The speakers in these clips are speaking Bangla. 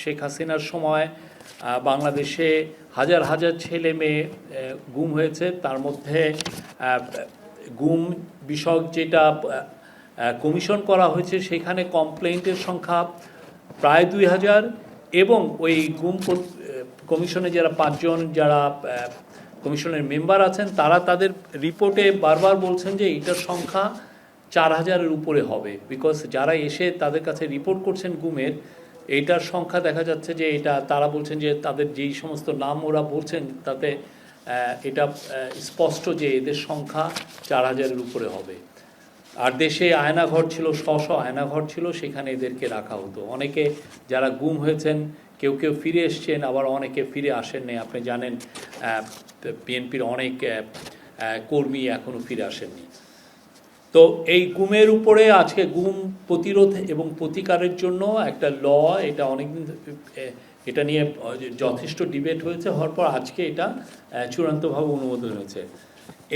শেখ হাসিনার সময় বাংলাদেশে হাজার হাজার ছেলে মেয়ে গুম হয়েছে। তার মধ্যে গুম বিষয়ক যেটা কমিশন করা হয়েছে, সেখানে কমপ্লেন্টের সংখ্যা প্রায় দুই হাজার এবং ওই গুম কমিশনে যারা পাঁচজন, যারা কমিশনের মেম্বার আছেন, তারা তাদের রিপোর্টে বারবার বলছেন যে এটার সংখ্যা চার হাজারের উপরে হবে। বিকজ যারা এসে তাদের কাছে রিপোর্ট করছেন গুমের এইটার সংখ্যা দেখা যাচ্ছে যে এটা, তারা বলছেন যে তাদের যেই সমস্ত নাম ওরা বলছেন, তাতে এটা স্পষ্ট যে এদের সংখ্যা চার হাজারের উপরে হবে। আর দেশে আয়নাঘর ছিল শ আয়নাঘর ছিল, সেখানে এদেরকে রাখা হতো। অনেকে যারা গুম হয়েছেন, কেউ কেউ ফিরে এসছেন, আবার অনেকে ফিরে আসেননি। আপনি জানেন বিএনপির অনেক কর্মী এখনও ফিরে আসেননি। তো এই গুমের উপরে আজকে গুম প্রতিরোধ এবং প্রতিকারের জন্য একটা ল, এটা অনেকদিন এটা নিয়ে যথেষ্ট ডিবেট হয়েছে, হওয়ার পর আজকে এটা চূড়ান্তভাবে অনুমোদন হয়েছে।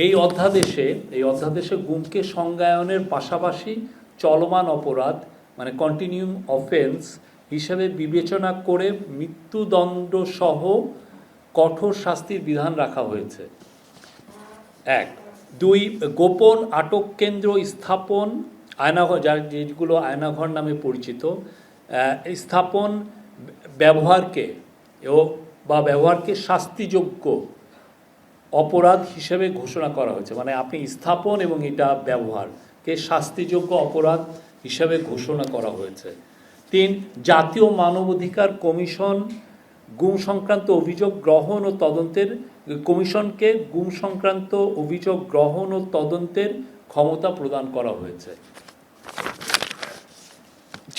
এই অধ্যাদেশে এই অধ্যাদেশে গুমকে সংজ্ঞায়নের পাশাপাশি চলমান অপরাধ মানে কন্টিনিউম অফেন্স হিসেবে বিবেচনা করে মৃত্যুদণ্ডসহ কঠোর শাস্তির বিধান রাখা হয়েছে। এক দুই, গোপন আটক কেন্দ্র স্থাপন আয়নাঘর যার যেগুলো আয়নাঘর নামে পরিচিত স্থাপন ব্যবহারকে ও বা ব্যবহারকে শাস্তিযোগ্য অপরাধ হিসেবে ঘোষণা করা হয়েছে। মানে আপনি স্থাপন এবং এটা ব্যবহারকে শাস্তিযোগ্য অপরাধ হিসেবে ঘোষণা করা হয়েছে। তিন, জাতীয় মানবাধিকার কমিশন গুম সংক্রান্ত অভিযোগ গ্রহণ ও তদন্তের, কমিশনকে গুম সংক্রান্ত অভিযোগ গ্রহণ ও তদন্তের ক্ষমতা প্রদান করা হয়েছে।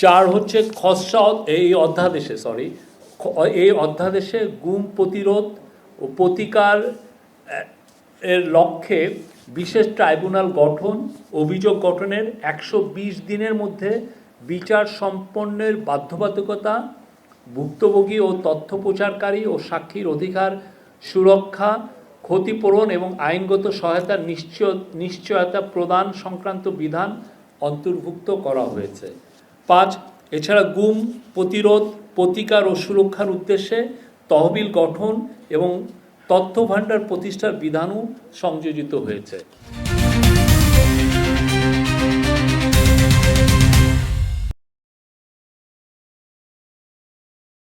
চার হচ্ছে খসড়া এই অধ্যাদেশে সরি এই অধ্যাদেশে গুম প্রতিরোধ ও প্রতিকার এর লক্ষ্যে বিশেষ ট্রাইব্যুনাল গঠন, অভিযোগ গঠনের একশো বিশ দিনের মধ্যে বিচার সম্পন্নের বাধ্যবাধকতা ভুক্তভোগী ও তথ্য প্রচারকারী ও সাক্ষীর অধিকার সুরক্ষা, ক্ষতিপূরণ এবং আইনগত সহায়তা নিশ্চয়, নিশ্চয়তা প্রদান সংক্রান্ত বিধান অন্তর্ভুক্ত করা হয়েছে। পাঁচ, এছাড়া গুম, প্রতিরোধ, প্রতিকার ও সুরক্ষার উদ্দেশ্যে তহবিল গঠন এবং তথ্য ভাণ্ডার প্রতিষ্ঠার বিধানও সংযোজিত হয়েছে।